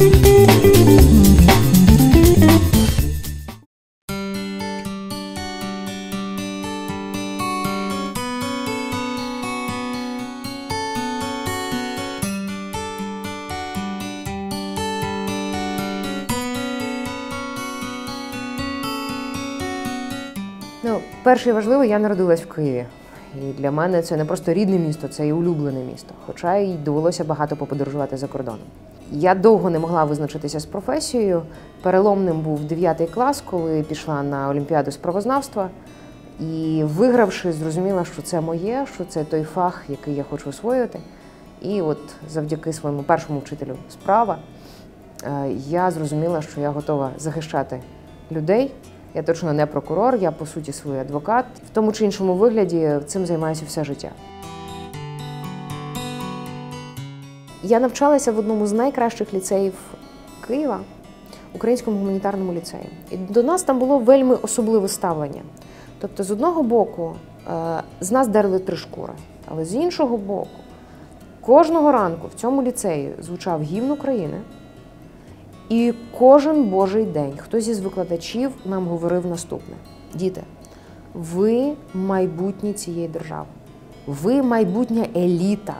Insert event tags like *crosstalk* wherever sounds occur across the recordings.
Ну, перше і важливе, я народилась в Києві. І для мене це не просто рідне місто, це і улюблене місто. Хоча й довелося багато поподорожувати за кордоном. Я довго не могла визначитися з професією. Переломним був 9 клас, коли пішла на Олімпіаду з правознавства. І вигравши, зрозуміла, що це моє, що це той фах, який я хочу освоїти. І от завдяки своєму першому вчителю справа е, я зрозуміла, що я готова захищати людей. Я точно не прокурор, я по суті свій адвокат. В тому чи іншому вигляді цим займаюся все життя. Я навчалася в одному з найкращих ліцеїв Києва, українському гуманітарному ліцеї. І до нас там було вельми особливе ставлення. Тобто, з одного боку, е, з нас дерли три шкури, але з іншого боку, кожного ранку в цьому ліцеї звучав гімн України. І кожен божий день хтось із викладачів нам говорив наступне: діти, ви майбутнє цієї держави, ви майбутня еліта.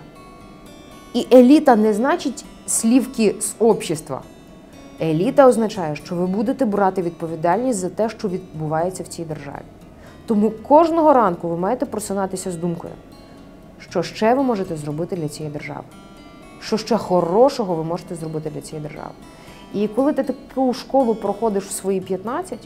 І еліта не значить слівки з общества. Еліта означає, що ви будете брати відповідальність за те, що відбувається в цій державі. Тому кожного ранку ви маєте просинатися з думкою, що ще ви можете зробити для цієї держави, що ще хорошого ви можете зробити для цієї держави. І коли ти таку школу проходиш в свої 15,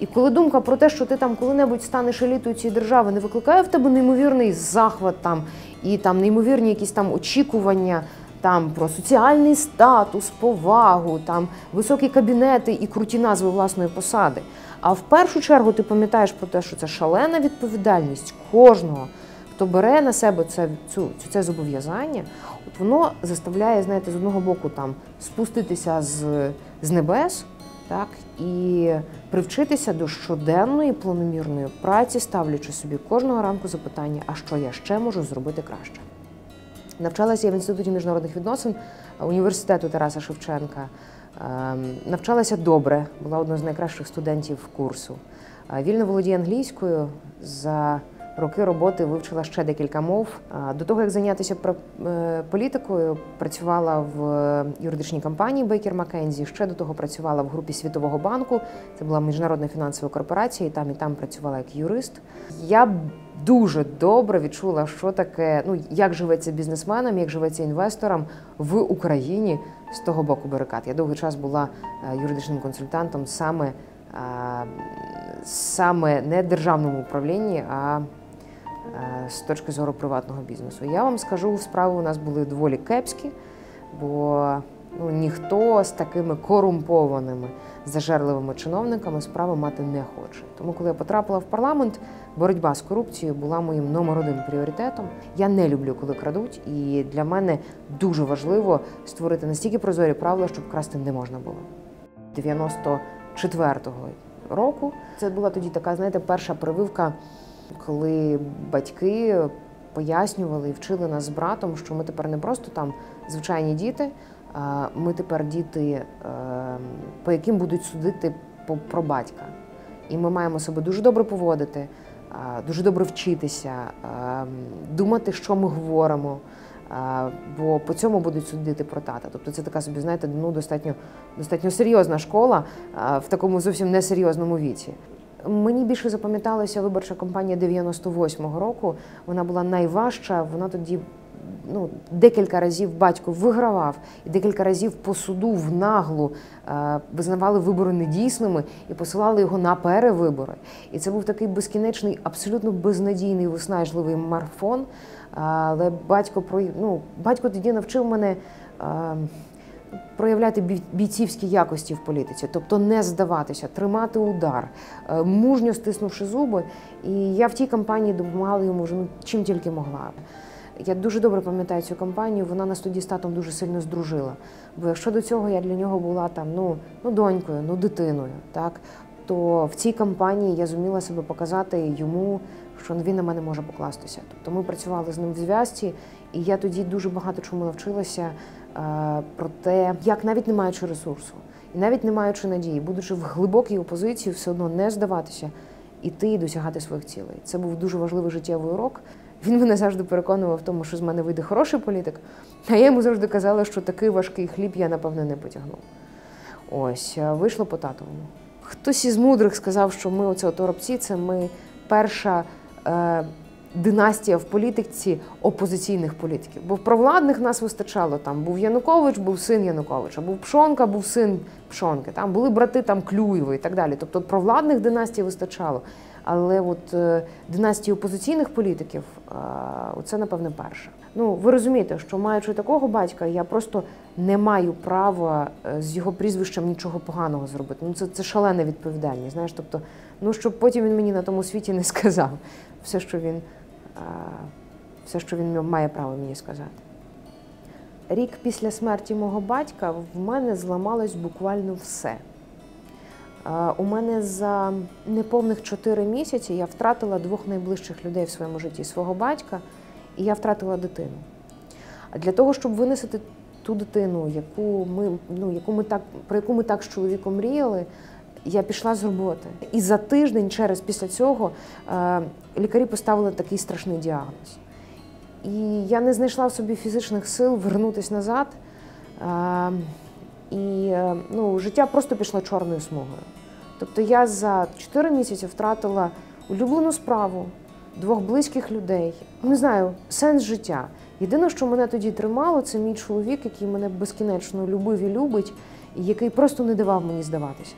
і коли думка про те, що ти там коли-небудь станеш елітою цієї держави, не викликає в тебе неймовірний захват там і там неймовірні якісь там очікування там про соціальний статус, повагу, там високі кабінети і круті назви власної посади. А в першу чергу ти пам'ятаєш про те, що це шалена відповідальність кожного, хто бере на себе це, цю, це зобов'язання, от воно заставляє, знаєте, з одного боку там спуститися з, з небес, так, і привчитися до щоденної планомірної праці, ставлячи собі кожного ранку запитання, а що я ще можу зробити краще. Навчалася я в інституті міжнародних відносин університету Тараса Шевченка. Ем, Навчалася добре, була одною з найкращих студентів курсу. Е, Вільно володіє англійською. За роки роботи вивчила ще декілька мов. Е, До того, як зайнятися е, політикою, працювала в юридичній компанії Бейкер Маккензі. Ще до того працювала в групі Світового банку. Це була міжнародна фінансова корпорація, і там і там працювала як юрист. Я дуже добре відчула, що таке, ну як живеться бізнесменам, як живеться інвесторам в Україні з того боку барикад. Я довгий час була е, юридичним консультантом саме, е, саме не державному управлінні, а е, з точки зору приватного бізнесу. Я вам скажу, справи у нас були доволі кепські, бо ну, ніхто з такими корумпованими, зажерливими чиновниками справи мати не хоче. Тому, коли я потрапила в парламент, боротьба з корупцією була моїм номер один пріоритетом. Я не люблю, коли крадуть, і для мене дуже важливо створити настільки прозорі правила, щоб красти не можна було. 94-го року це була тоді така, знаєте, перша прививка, коли батьки пояснювали і вчили нас з братом, що ми тепер не просто там звичайні діти, а ми тепер діти, е, по яким будуть судити про батька. І ми маємо себе дуже добре поводити, дуже добре вчитися, думати, що ми говоримо. Бо по цьому будуть судити про тата. Тобто це така собі, знаєте, ну достатньо, достатньо серйозна школа в такому зовсім несерйозному віці. Мені більше запам'яталася виборча кампанія 98-го року. Вона була найважча. Вона тоді ну, декілька разів батько вигравав, і декілька разів по суду в наглу е, визнавали вибори недійсними і посилали його на перевибори. І це був такий безкінечний, абсолютно безнадійний, виснажливий марафон. Але батько ну, батько тоді навчив мене. е, Проявляти бій- бійцівські якості в політиці, тобто не здаватися, тримати удар, е, мужньо стиснувши зуби. І я в тій кампанії допомагала йому вже ну, чим тільки могла. Я дуже добре пам'ятаю цю кампанію. Вона нас тоді з татом дуже сильно здружила. Бо якщо до цього я для нього була там ну, ну донькою, ну дитиною, так то в цій кампанії я зуміла себе показати йому, що він на мене може покластися. Тобто ми працювали з ним в зв'язці, і я тоді дуже багато чому навчилася. Про те, як навіть не маючи ресурсу, і навіть не маючи надії, будучи в глибокій опозиції, все одно не здаватися, іти і досягати своїх цілей. Це був дуже важливий життєвий урок. Він мене завжди переконував в тому, що з мене вийде хороший політик. А я йому завжди казала, що такий важкий хліб я, напевно, не потягну. Ось, вийшло по татовому. Хтось із мудрих сказав, що ми оце торопці, це ми перша е, династія в політиці опозиційних політиків. Бо провладних нас вистачало. Там був Янукович, був син Януковича, був Пшонка, був син Пшонки. Там були брати там Клюєви і так далі. Тобто провладних династій вистачало. Але от е, династії опозиційних політиків е, це, напевне, перше. Ну, ви розумієте, що маючи такого батька, я просто не маю права е, з його прізвищем нічого поганого зробити. Ну, це це шалена відповідальність. Знаєш, тобто, ну щоб потім він мені на тому світі не сказав все, що він, все, що він має право мені сказати. Рік після смерті мого батька в мене зламалось буквально все. У мене за неповних 4 місяці я втратила двох найближчих людей в своєму житті свого батька, і я втратила дитину. Для того, щоб винести ту дитину, яку ми, ну, яку ми так, про яку ми так з чоловіком мріяли, я пішла з роботи. І за тиждень, через після цього, лікарі поставили такий страшний діагноз. І я не знайшла в собі фізичних сил вернутися назад. І е, ну, життя просто пішло чорною смугою. Тобто я за 4 місяці втратила улюблену справу, двох близьких людей. Не знаю, сенс життя. Єдине, що мене тоді тримало, це мій чоловік, який мене безкінечно любив і любить, і який просто не давав мені здаватися.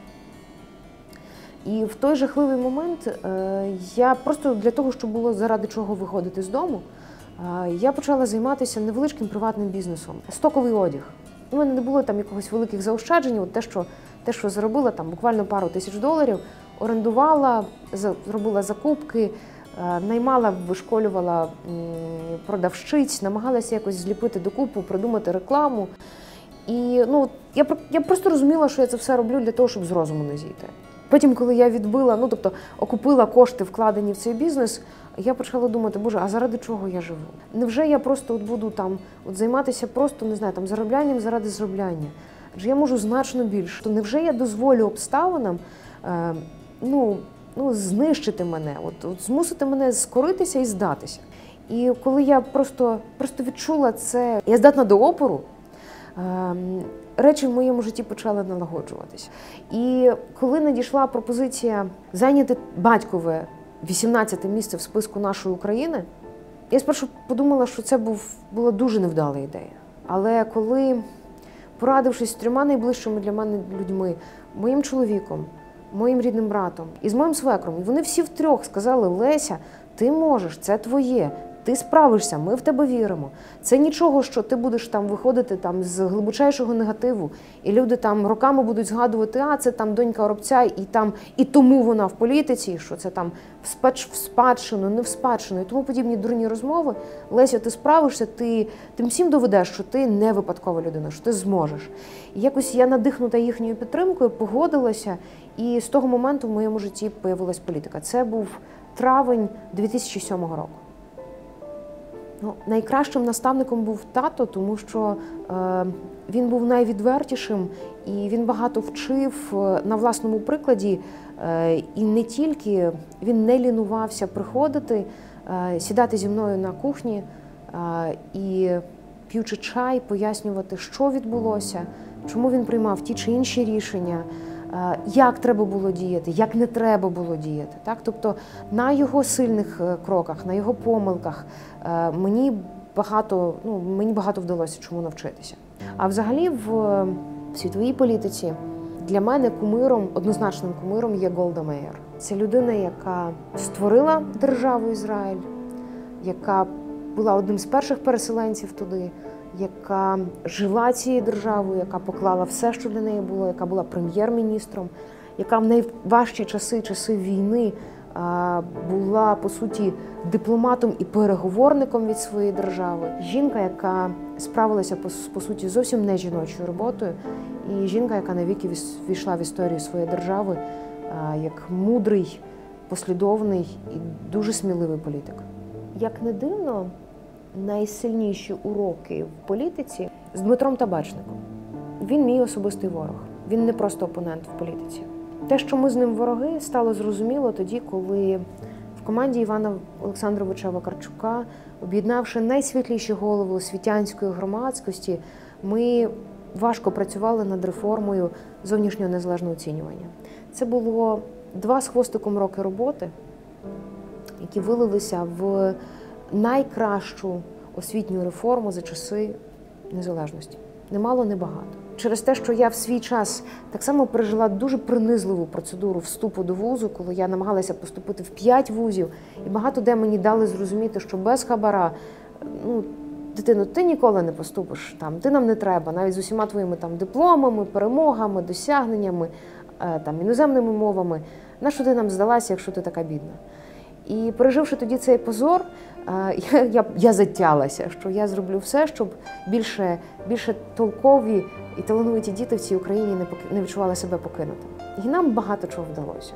І в той жахливий момент е, я просто для того, щоб було заради чого виходити з дому, е, я почала займатися невеличким приватним бізнесом стоковий одяг. У мене не було там якогось великих заощаджень. От те, що те, що заробила там буквально пару тисяч доларів, орендувала, зробила закупки, е, наймала, вишколювала продавщиць, намагалася якось зліпити докупу, придумати рекламу. І ну, я я просто розуміла, що я це все роблю для того, щоб з розуму не зійти. Потім, коли я відбила, ну тобто окупила кошти, вкладені в цей бізнес, я почала думати, боже, а заради чого я живу? Невже я просто от буду там от займатися просто не знаю, там зароблянням заради заробляння? Адже я можу значно більше. То невже я дозволю обставинам е, ну, ну, знищити мене, от, от змусити мене скоритися і здатися? І коли я просто, просто відчула це, я здатна до опору. Е, Речі в моєму житті почали налагоджуватися. І коли надійшла пропозиція зайняти батькове 18 місце в списку нашої України, я спершу подумала, що це був, була дуже невдала ідея. Але коли, порадившись з трьома найближчими для мене людьми, моїм чоловіком, моїм рідним братом і з моїм свекром, вони всі втрьох сказали: Леся, ти можеш, це твоє, ти справишся, ми в тебе віримо. Це нічого, що ти будеш там виходити там з глибочайшого негативу, і люди там роками будуть згадувати, а це там донька Оробця, і там і тому вона в політиці, що це там в спадщину, не в спадщину, і тому подібні дурні розмови. Леся, ти справишся, ти тим всім доведеш, що ти не випадкова людина, що ти зможеш. І якось я надихнута їхньою підтримкою, погодилася, і з того моменту в моєму житті появилась політика. Це був травень 2007 року. Ну, Найкращим наставником був тато, тому що е, він був найвідвертішим і він багато вчив е, на власному прикладі. Е, і не тільки він не лінувався приходити, е, сідати зі мною на кухні е, і п'ючи чай, пояснювати, що відбулося, чому він приймав ті чи інші рішення. Е, як треба було діяти, як не треба було діяти. Так? Тобто на його сильних е, кроках, на його помилках е, мені багато ну, мені багато вдалося чому навчитися. А взагалі в світовій політиці для мене кумиром, однозначним кумиром є Голда Меєр. Це людина, яка створила державу Ізраїль, яка була одним з перших переселенців туди яка жила цією державою, яка поклала все, що для неї було, яка була прем'єр-міністром, яка в найважчі часи, часи війни, була по суті дипломатом і переговорником від своєї держави. Жінка, яка справилася по суті зовсім не жіночою роботою, і жінка, яка навіки війшла в історію своєї держави як мудрий, послідовний і дуже сміливий політик. Як не дивно. Найсильніші уроки в політиці з Дмитром Табачником. Він мій особистий ворог. Він не просто опонент в політиці. Те, що ми з ним вороги, стало зрозуміло тоді, коли в команді Івана Олександровича Вакарчука, об'єднавши найсвітліші голови освітянської громадськості, ми важко працювали над реформою зовнішнього незалежного оцінювання. Це було два з хвостиком роки роботи, які вилилися в найкращу освітню реформу за часи незалежності. Немало, не багато. Через те, що я в свій час так само пережила дуже принизливу процедуру вступу до вузу, коли я намагалася поступити в п'ять вузів, і багато де мені дали зрозуміти, що без хабара, ну дитино, ти ніколи не поступиш там, ти нам не треба, навіть з усіма твоїми там дипломами, перемогами, досягненнями, е, там іноземними мовами. На що ти нам здалася, якщо ти така бідна? І переживши тоді цей позор, *laughs* я, я, я затялася, що я зроблю все, щоб більше, більше толкові і талановиті діти в цій Україні не поки- не відчували себе покинутими. І нам багато чого вдалося.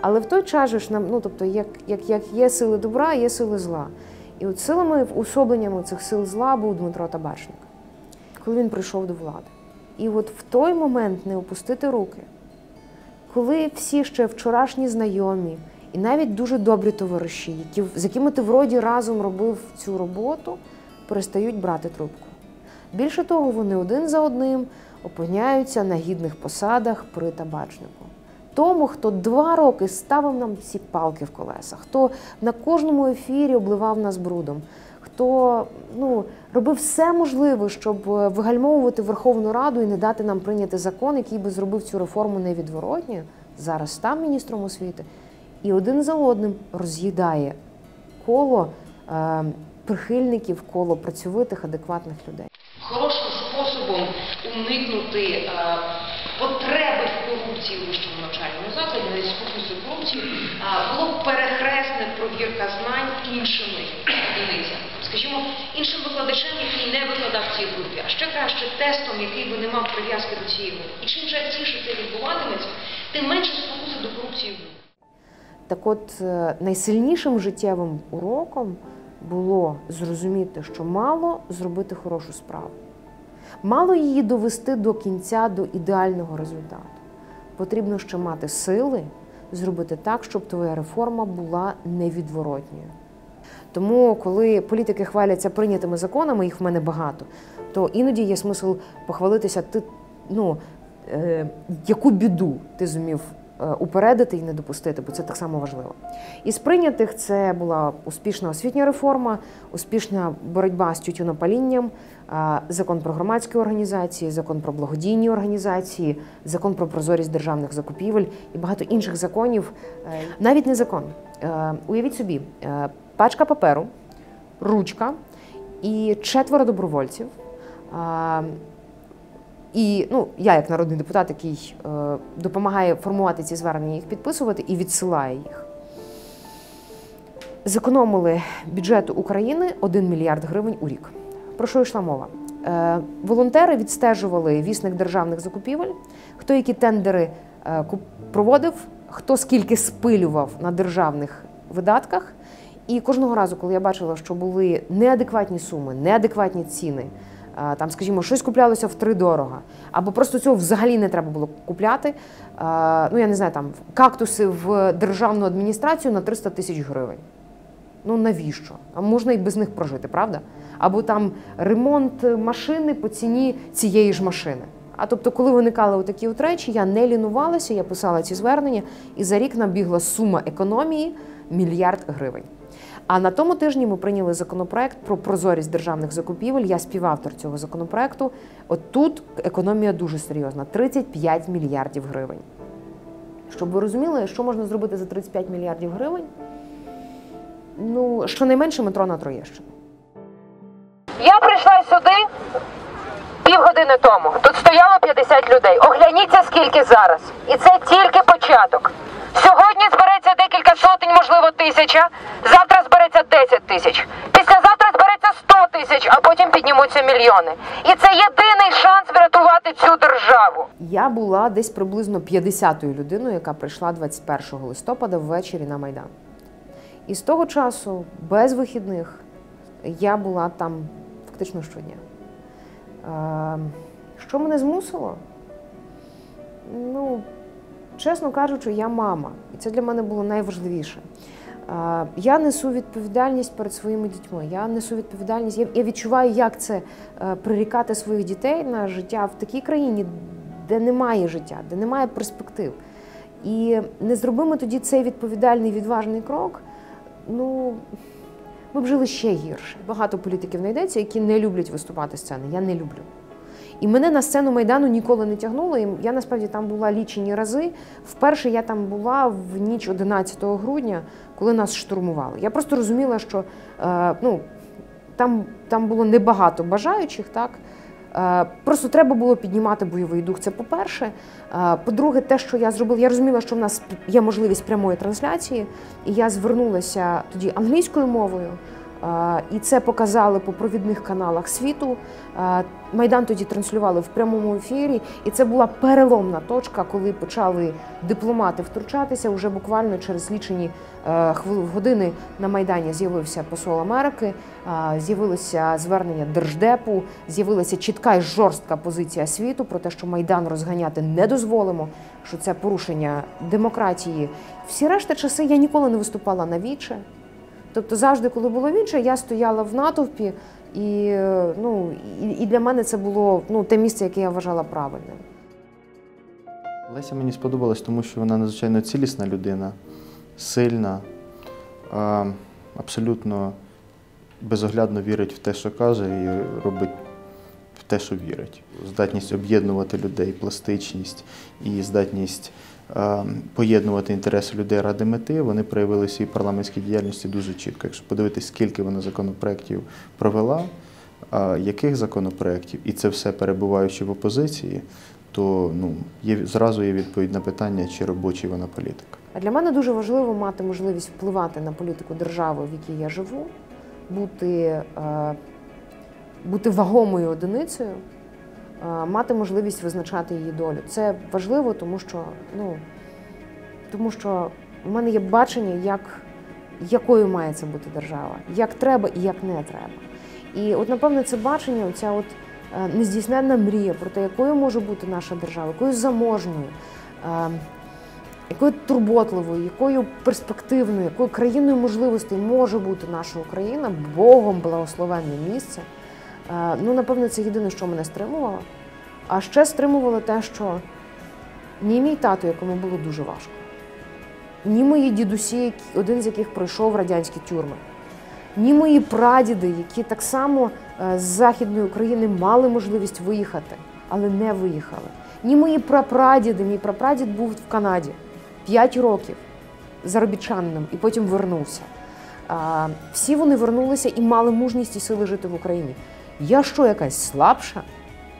Але в той час ж нам, ну тобто, як, як, як є сили добра, є сили зла. І от силами, уособленнями цих сил зла був Дмитро Табачник, коли він прийшов до влади. І от в той момент не опустити руки, коли всі ще вчорашні знайомі, і навіть дуже добрі товариші, які, з якими ти вроді разом робив цю роботу, перестають брати трубку. Більше того, вони один за одним опиняються на гідних посадах при табачнику. Тому, хто два роки ставив нам ці палки в колеса, хто на кожному ефірі обливав нас брудом, хто ну, робив все можливе, щоб е, вигальмовувати Верховну Раду і не дати нам прийняти закон, який би зробив цю реформу невідворотньою, зараз став міністром освіти, і один за одним роз'їдає коло е, прихильників, коло працьовитих, адекватних людей. Хорошим способом уникнути е, потреби в корупції у вищому навчальному закладі, навіть спокусу корупції, е, було б перехресне провірка знань іншими одиницями. Скажімо, іншим викладачем, який не викладав в цій групі, а ще краще тестом, який би не мав прив'язки до цієї групи. І чим частіше це відбуватиметься, тим менше спокуси до корупції буде. Так от е, найсильнішим життєвим уроком було зрозуміти, що мало зробити хорошу справу. Мало її довести до кінця, до ідеального результату. Потрібно ще мати сили зробити так, щоб твоя реформа була невідворотньою. Тому, коли політики хваляться прийнятими законами, їх в мене багато, то іноді є смисл похвалитися, ти ну, е, яку біду ти зумів упередити і не допустити, бо це так само важливо. Із прийнятих це була успішна освітня реформа, успішна боротьба з тютюнопалінням, е, закон про громадські організації, закон про благодійні організації, закон про прозорість державних закупівель і багато інших законів. Е, Навіть не закон. Е, Уявіть собі, е, пачка паперу, ручка і четверо добровольців. І ну, я, як народний депутат, який е, допомагає формувати ці звернення, їх підписувати і відсилає їх. Зекономили бюджету України 1 мільярд гривень у рік. Про що йшла мова? Е, волонтери відстежували вісник державних закупівель, хто які тендери е, проводив, хто скільки спилював на державних видатках. І кожного разу, коли я бачила, що були неадекватні суми, неадекватні ціни, там, скажімо, щось куплялося втридорога, або просто цього взагалі не треба було купляти. Ну, я не знаю, там кактуси в державну адміністрацію на 300 тисяч гривень. Ну навіщо? А можна і без них прожити, правда? Або там ремонт машини по ціні цієї ж машини. А тобто, коли виникали такі от речі, я не лінувалася, я писала ці звернення, і за рік набігла сума економії мільярд гривень. А на тому тижні ми прийняли законопроект про прозорість державних закупівель. Я співавтор цього законопроекту. От тут економія дуже серйозна 35 мільярдів гривень. Щоб ви розуміли, що можна зробити за 35 мільярдів гривень? Ну, щонайменше метро на Троєщину. Я прийшла сюди півгодини тому. Тут стояло 50 людей. Огляніться, скільки зараз. І це тільки початок. Сьогодні сотень, можливо, тисяча. Завтра збереться 10 тисяч. Післязавтра збереться 100 тисяч, а потім піднімуться мільйони. І це єдиний шанс врятувати цю державу. Я була десь приблизно 50-ю людиною, яка прийшла 21 листопада ввечері на Майдан. І з того часу, без вихідних, я була там фактично щодня. Е, Що мене змусило? Ну, чесно кажучи, я мама, і це для мене було найважливіше. Я несу відповідальність перед своїми дітьми. Я несу відповідальність. Я відчуваю, як це е, прирікати своїх дітей на життя в такій країні, де немає життя, де немає перспектив. І не зробимо тоді цей відповідальний відважний крок. Ну ми б жили ще гірше. Багато політиків знайдеться, які не люблять виступати з сцени. Я не люблю. І мене на сцену Майдану ніколи не тягнуло. І я насправді там була лічені рази. Вперше я там була в ніч 11 грудня, коли нас штурмували. Я просто розуміла, що е, ну, там, там було небагато бажаючих, так. Е, Просто треба було піднімати бойовий дух. Це по-перше. Е, По-друге, те, що я зробила, я розуміла, що в нас є можливість прямої трансляції, і я звернулася тоді англійською мовою. І це показали по провідних каналах світу. Майдан тоді транслювали в прямому ефірі, і це була переломна точка, коли почали дипломати втручатися. Уже буквально через лічені е, години на майдані з'явився посол Америки, з'явилося звернення держдепу, з'явилася чітка і жорстка позиція світу про те, що майдан розганяти не дозволимо, що це порушення демократії. Всі решта часи я ніколи не виступала на віче. Тобто завжди, коли було віче, я стояла в натовпі, і, ну, і, для мене це було ну, те місце, яке я вважала правильним. Леся мені сподобалась, тому що вона надзвичайно цілісна людина, сильна, абсолютно безоглядно вірить в те, що каже, і робить в те, що вірить. Здатність об'єднувати людей, пластичність і здатність поєднувати інтереси людей ради мети, вони проявили в своїй парламентській діяльності дуже чітко. Якщо подивитись, скільки вона законопроєктів провела, яких законопроєктів, і це все перебуваючи в опозиції, то ну, є, зразу є відповідь на питання, чи робочий вона політик. А для мене дуже важливо мати можливість впливати на політику держави, в якій я живу, бути, е, бути вагомою одиницею, е, мати можливість визначати її долю. Це важливо, тому що, ну, тому що в мене є бачення, як, якою має це бути держава, як треба і як не треба. І от, напевно, це бачення, оця от е, нездійсненна мрія про те, якою може бути наша держава, якою заможною. е, якою турботливою, якою перспективною, якою країною можливостей може бути наша Україна, Богом благословенне місце. Е, Ну, напевно, це єдине, що мене стримувало. А ще стримувало те, що ні мій тато, якому було дуже важко, ні мої дідусі, один з яких пройшов радянські тюрми, ні мої прадіди, які так само е, з Західної України мали можливість виїхати, але не виїхали. Ні мої прапрадіди, мій прапрадід був в Канаді 5 років заробітчанином і потім вернувся. Всі вони вернулися і мали мужність і сили жити в Україні. Я що, якась слабша?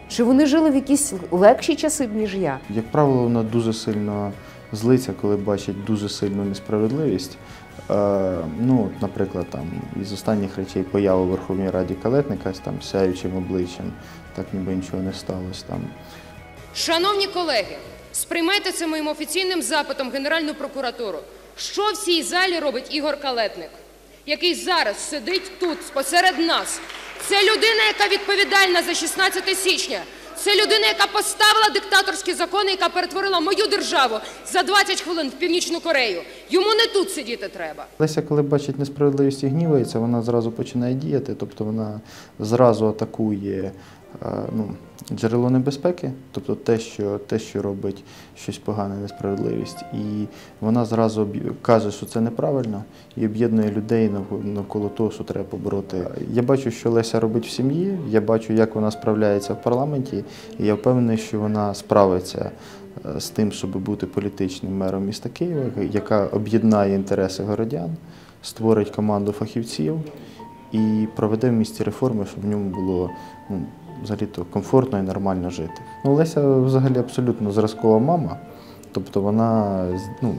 Чи вони жили в якісь легші часи, ніж я? Як правило, вона дуже сильно злиться, коли бачить дуже сильну несправедливість. Е, ну, наприклад, там із останніх речей поява у Верховній Раді калетника з там сяючим обличчям, так ніби нічого не сталося там. Шановні колеги, сприймайте це моїм офіційним запитом Генеральну прокуратуру. Що в цій залі робить Ігор Калетник, який зараз сидить тут, посеред нас? Це людина, яка відповідальна за 16 січня. Це людина, яка поставила диктаторські закони, яка перетворила мою державу за 20 хвилин в Північну Корею. Йому не тут сидіти треба. Леся, коли бачить несправедливість і гнівається, вона зразу починає діяти, тобто вона зразу атакує ну, джерело небезпеки, тобто те, що, те, що робить щось погане, несправедливість. І вона зразу каже, що це неправильно, і об'єднує людей навколо того, що треба побороти. Я бачу, що Леся робить в сім'ї, я бачу, як вона справляється в парламенті, і я впевнений, що вона справиться е, з тим, щоб бути політичним мером міста Києва, яка об'єднає інтереси городян, створить команду фахівців і проведе в місті реформи, щоб в ньому було ну, взагалі-то комфортно і нормально жити. Ну, Леся взагалі абсолютно зразкова мама. Тобто вона ну,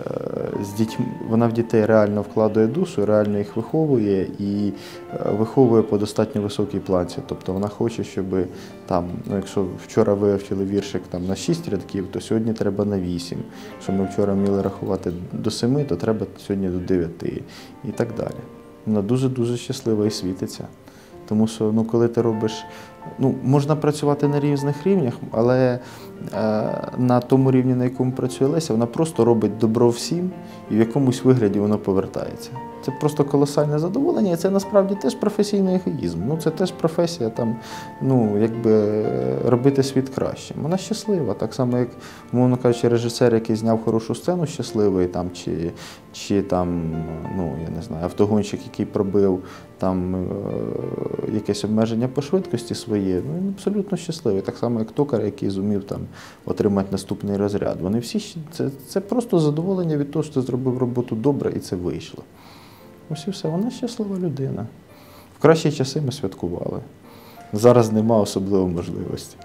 е, з дітьми, вона в дітей реально вкладає душу, реально їх виховує і е, виховує по достатньо високій планці. Тобто вона хоче, щоб там, ну, якщо вчора вивчили віршик там, на 6 рядків, то сьогодні треба на 8. Якщо ми вчора вміли рахувати до 7, то треба сьогодні до 9 і так далі. вона дуже-дуже щаслива і світиться. Тому що ну, коли ти робиш, ну, можна працювати на різних рівнях, але е, на тому рівні, на якому працює Леся, вона просто робить добро всім і в якомусь вигляді воно повертається. Це просто колосальне задоволення, і це насправді теж професійний егоїзм. Ну, це теж професія там, ну, якби робити світ кращим. Вона щаслива, так само, як, мовно кажучи, режисер, який зняв хорошу сцену, щасливий, там, чи, чи там, ну, я не знаю, автогонщик, який пробив там е, якесь обмеження по швидкості своє, ну він абсолютно щасливий. Так само, як токар, який зумів там отримати наступний розряд. Вони всі це, це просто задоволення від того, що ти зробив роботу добре і це вийшло. Ось і все, вона щаслива людина. В кращі часи ми святкували. Зараз нема особливо можливості.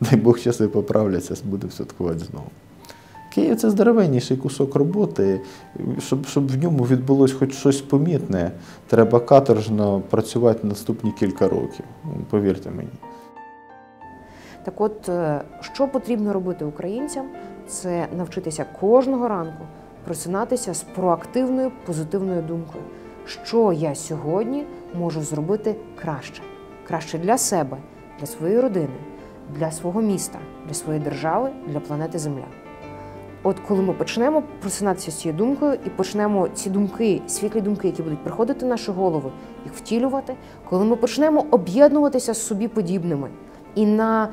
Дай Бог часи поправляться, будемо святкувати знову. Київ це здоровенніший кусок роботи. Щоб, щоб в ньому відбулося хоч щось помітне, треба каторжно працювати наступні кілька років. Повірте мені. Так от, е, що потрібно робити українцям, це навчитися кожного ранку просинатися з проактивною позитивною думкою, що я сьогодні можу зробити краще, краще для себе, для своєї родини, для свого міста, для своєї держави, для планети Земля. От коли ми почнемо просинатися з цією думкою і почнемо ці думки, світлі думки, які будуть приходити в нашу голову, їх втілювати, коли ми почнемо об'єднуватися з собі подібними і на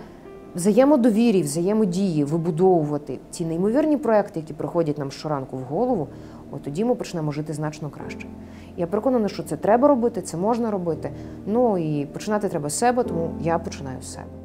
взаємодовірі, взаємодії вибудовувати ці неймовірні проекти, які приходять нам щоранку в голову, от тоді ми почнемо жити значно краще. Я переконана, що це треба робити, це можна робити. Ну і починати треба з себе, тому я починаю з себе.